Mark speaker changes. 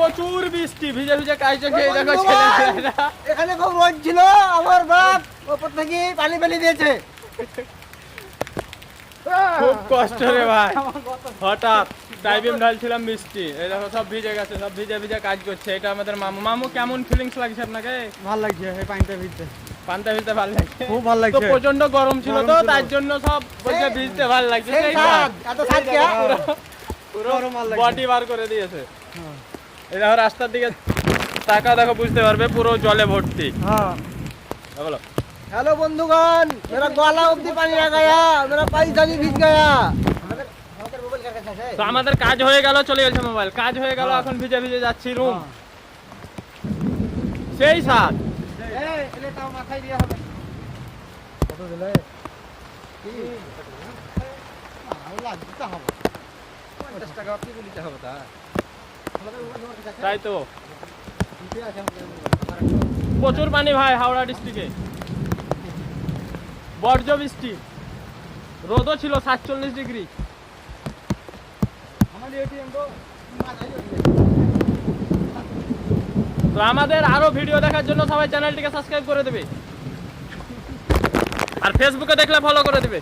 Speaker 1: প্রচুর বৃষ্টি ভিজে ভিজে কাজ চলছে এই দেখো
Speaker 2: এখানে খুব রোদ ছিল আমার বাপ ওপর থেকে পানি ফেলে দিয়েছে।
Speaker 1: খুব কষ্ট রে ভাই। হঠাৎ ঢালছিলাম বৃষ্টি। এই দেখো সব ভিজে গেছে সব ভিজে ভিজে কাজ করছে। এটা আমাদের মামু। মামু কেমন ফিলিংস লাগছে আপনাকে?
Speaker 2: ভালো লাগছে এই পানিটা ভিজতে।
Speaker 1: পান্তা ভিজতে ভালো লাগছে?
Speaker 2: খুব ভালো
Speaker 1: তো
Speaker 2: লাগছে
Speaker 1: প্রচণ্ড গরম ছিল তো তার জন্য সব বলছে ভিজতে ভালো লাগছে।
Speaker 2: সেই এত?
Speaker 1: পুরো। বডি বার করে দিয়েছে।
Speaker 2: হ্যাঁ।
Speaker 1: এটা রাস্তার দিকে তাকা দেখো বুঝতে পারবে পুরো জলে ভর্তি।
Speaker 2: হ্যাঁ। হ্যালো বন্ধুগণ মেরা গলা অবধি পানি না গায়া মেরা পাইসানি ভিজ গায়া
Speaker 1: তো আমাদের কাজ হয়ে গেল চলে গেছে মোবাইল কাজ হয়ে গেল হ্যাঁ। এখন ভিজে ভিজে যাচ্ছি রুম সেই সাত
Speaker 2: টাকা কি বলিতে হবে তা
Speaker 1: তাই তো। প্রচুর পানি ভাই, হাওড়া ডিস্ট্রিক্টে বর্জ্য বৃষ্টি। রোদও ছিল সাতচল্লিশ ডিগ্রি।
Speaker 2: তো
Speaker 1: আমাদের আরও ভিডিও দেখার জন্য সবাই চ্যানেলটিকে সাবস্ক্রাইব করে দেবে। আর ফেসবুকে দেখলে ফলো করে দেবে।